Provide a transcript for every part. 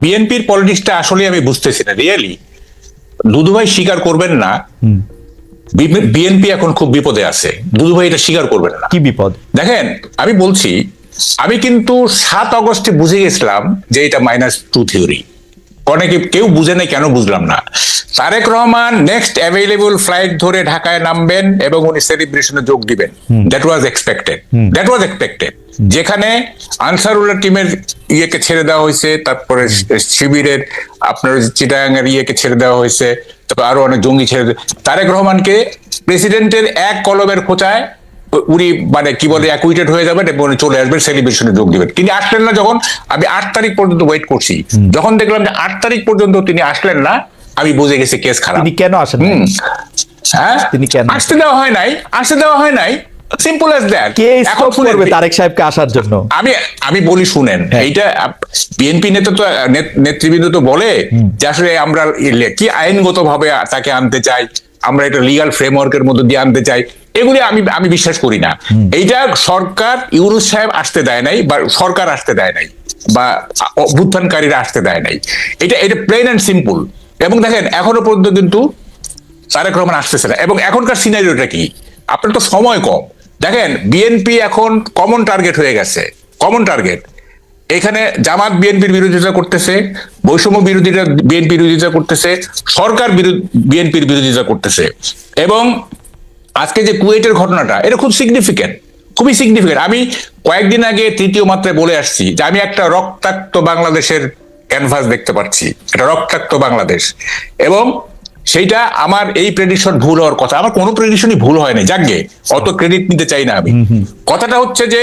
বিএনপির পলিটিক্সটা আসলে আমি বুঝতেছি না রিয়েলি দুদুভাই স্বীকার করবেন না বিএনপি এখন খুব বিপদে আছে দুদুভাই এটা স্বীকার করবেন না। কি বিপদ? দেখেন আমি বলছি আমি কিন্তু সাত অগস্টে বুঝে গেছিলাম যে এটা মাইনাস টু থিওরি অনেকে কেউ বুঝে নাই কেন বুঝলাম না। Tarique Rahman next available flight ধরে ঢাকায় নামবেন এবং উনি সেলিব্রেশনে যোগ দিবেন। That was expected that was expected যেখানে আনসারুল্লাহ টিমের ইয়েকে ছেড়ে দেওয়া হয়েছে তারপরে শিবিরের আপনার চিটাগাং এর ইয়েকে ছেড়ে দেওয়া হয়েছে তারপর আরও অনেক জঙ্গি ছেড়ে তারেক রহমানকে প্রেসিডেন্টের এক কলমের খোঁচায় উনি মানে কি বলে অ্যাকুইটেড হয়ে যাবেন এবং চলে আসবেন সেলিব্রেশনে যোগ দিবেন। তিনি আসলেন না যখন আমি আট তারিখ পর্যন্ত ওয়েট করছি। যখন দেখলাম যে আট তারিখ পর্যন্ত তিনি আসলেন না আমি বুঝে গেছি কেস খারাপ। তিনি কেন আসেন হ্যাঁ? তিনি কেন? আসতে দেওয়া হয় নাই আসতে দেওয়া হয় নাই। সিম্পল অ্যাজ দ্যাট কে স্টপ করবে তারেক সাহেবকে আসার জন্য? আমি আমি বলি শুনেন হ্যাঁ। এইটা বিএনপি নেতা তো নেত- নেতৃবৃন্দ তো বলে যে আসলে আমরা কি আইনগত ভাবে তাকে আনতে চাই? আমরা এটা লিগাল ফ্রেমওয়ার্কের মধ্যে দিয়ে আনতে চাই। এগুলি আমি আমি বিশ্বাস করি না। এইটা সরকার ইউনুস সাহেব আসতে দেয় নাই বা সরকার আসতে দেয় নাই বা অভ্যুত্থানকারীরা আসতে দেয় নাই। এটা এটা প্লেন অ্যান্ড সিম্পল এবং দেখেন এখনও পর্যন্ত কিন্তু তারেক রহমান আসতেছে না। এবং এখনকার সিনারিওটা কি? আপনার তো সময় কম। দেখেন বিএনপি এখন কমন টার্গেট হয়ে গেছে। কমন টার্গেট এখানে জামাত বিএনপির বিরোধিতা করতেছে বৈষম্য বিরোধীরা বিএনপি বিরোধিতা করতেছে সরকার বিরোধী বিএনপির বিরোধিতা করতেছে। এবং আজকে যে কুয়েটের ঘটনাটা এটা খুব সিগনিফিকেন্ট খুবই সিগনিফিকেন্ট আমি কয়েকদিন আগে তৃতীয় মাত্রায় বলে আসছি যে আমি একটা রক্তাক্ত বাংলাদেশের ক্যানভাস দেখতে পাচ্ছি এটা রক্তাক্ত বাংলাদেশ। এবং সেইটা আমার এই প্রেডিকশন ভুল হওয়ার কথা। আমার কোনো প্রেডিকশনই ভুল হয়নি যাকে অত ক্রেডিট নিতে চাই না আমি। কথাটা হচ্ছে যে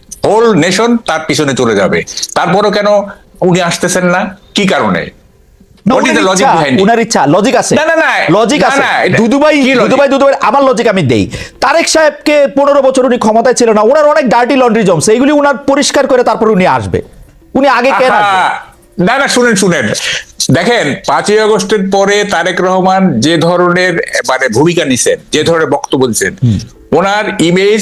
হোল নেশন তার পিছনে চলে যাবে। তারপরও কেন উনি আসতেছেন না? কি কারণে? উনার ইচ্ছা, লজিক আছে। না, না, না, লজিক আছে। আমার লজিক আমি দেই। তারেক সাহেবকে পনেরো বছর উনি ক্ষমতায় ছিল না ওনার অনেক ডার্টি লন্ড্রি জমছে এইগুলি উনার পরিষ্কার করে তারপর উনি আসবে। উনি আগে কেন? না না শুনেন শুনেন। দেখেন পাঁচই আগস্টের পরে তারেক রহমান যে ধরনের মানে ভূমিকা নিছেন যে ধরনের বক্তব্য দিচ্ছেন ওনার ইমেজ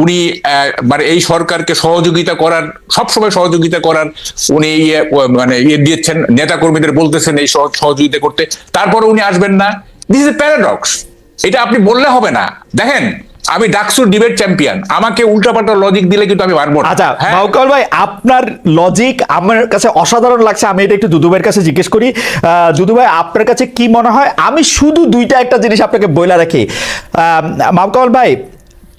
উনি মানে এই সরকারকে সহযোগিতা করার সবসময় সহযোগিতা করার উনি ইয়ে, মানে ইয়ে দিয়েছেন নেতা কর্মীদের বলতেছেন এই সহযোগিতা করতে। তারপরে উনি আসবেন না। দিস ইজ প্যারাডক্স এটা আপনি বললে হবে না। দেখেন আমি ডাকসুর ডিবেট চ্যাম্পিয়ন আমাকে উল্টাপাল্টা লজিক দিলে কিন্তু আমি পারব আচ্ছা হ্যাঁ? বাউকাল ভাই আপনার লজিক আমার কাছে অসাধারণ লাগছে। আমি এটা একটু দুদুভাইয়ের কাছে জিজ্ঞেস করি। দুদু ভাই আপনার কাছে কি মনে হয়? আমি শুধু দুইটা একটা জিনিস আপনাকে বইলা রাখি। মামকাল ভাই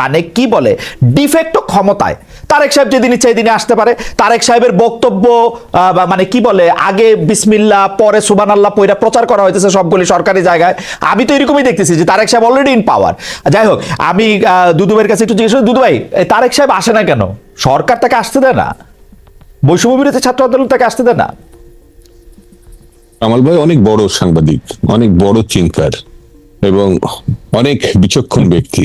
মানে কি বলে? ডিফেক্ট ক্ষমতায়। তারেক সাহেব যেদিন ইচ্ছা দিনে আসতে পারে। তারেক সাহেবের বক্তব্য মানে কি বলে, আগে বিসমিল্লা পরে সুবান আল্লাহ পয়রা প্রচার করা হইতেছে সবগুলি সরকারি জায়গায়। আমি তো এরকমই দেখতেছি যে তারেক সাহেব অলরেডি ইন পাওয়ার যাই হোক, আমি দুদুভাইয়ের কাছে একটু জিজ্ঞেস করি, দুদু ভাই তারেক সাহেব আসে না কেন? সরকার তাকে আসতে দেয় না? বৈষম্য বিরোধী ছাত্র আন্দোলন তাকে আসতে দেয় না? কামাল ভাই, অনেক বড় সাংবাদিক, অনেক বড় চিন্তার এবং অনেক বিচক্ষণ ব্যক্তি।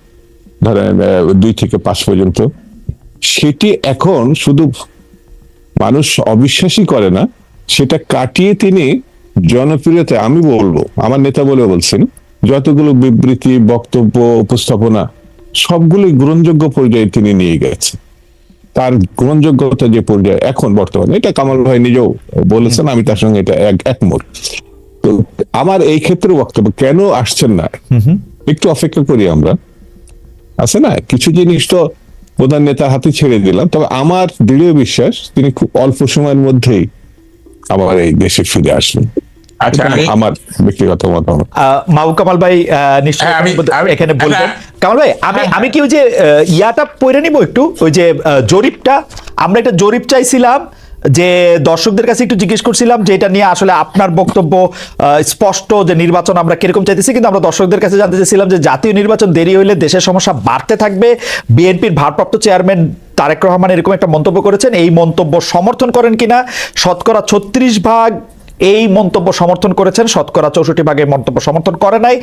ধরেন দুই থেকে পাঁচ পর্যন্ত সেটি এখন শুধু মানুষ অবিশ্বাসী করে না সেটা কাটিয়ে তিনি জনপ্রিয়তা আমি বলব আমার নেতা বলে বলছেন যতগুলো বিবৃতি বক্তব্য উপস্থাপনা সবগুলোই গ্রহণযোগ্য পর্যায়ে তিনি নিয়ে গেছেন। তার গ্রহণযোগ্যতা যে পর্যায়ে এখন বর্তমানে এটা কামাল ভাই নিজেও বলেছেন আমি তার সঙ্গে এটা এক- একমত। তো আমার এই ক্ষেত্রে বক্তব্য কেন আসছেন না? একটু অপেক্ষা করি আমরা। আছে না? কিছু জিনিস তো প্রধান নেতার হাতে ছেড়ে দিলাম। তবে আমার দৃঢ় বিশ্বাস তিনি খুব অল্প সময়ের মধ্যেই আবার এই দেশে ফিরে আসবেন। আচ্ছা আমার ব্যক্তিগত মতামত। আহ, মাহবুব কামাল ভাই আহ, নিশ্চয়ই হ্যাঁ, এখানে বলবেন। হ্যাঁ। কামাল ভাই আমি আমি কি ওই যে আহ, ইয়াটা পড়ে নিব একটু? ওই যে জরিপটা? আমরা একটা জরিপ চাইছিলাম যে দর্শকদের কাছে একটু জিজ্ঞেস করছিলাম যে এটা নিয়ে আসলে আপনার বক্তব্য স্পষ্ট যে নির্বাচন আমরা কীরকম চাইতেছি, কিন্তু আমরা দর্শকদের কাছে জানতে চাইছিলাম যে জাতীয় নির্বাচন দেরি হইলে দেশের সমস্যা বাড়তে থাকবে। বিএনপির ভারপ্রাপ্ত চেয়ারম্যান তারেক রহমান এরকম একটা মন্তব্য করেছেন, এই মন্তব্য সমর্থন করেন কিনা? শতকরা ছত্রিশ ভাগ এই মন্তব্য সমর্থন করেছেন, শতকরা চৌষট্টি ভাগের মন্তব্য সমর্থন করে নাই।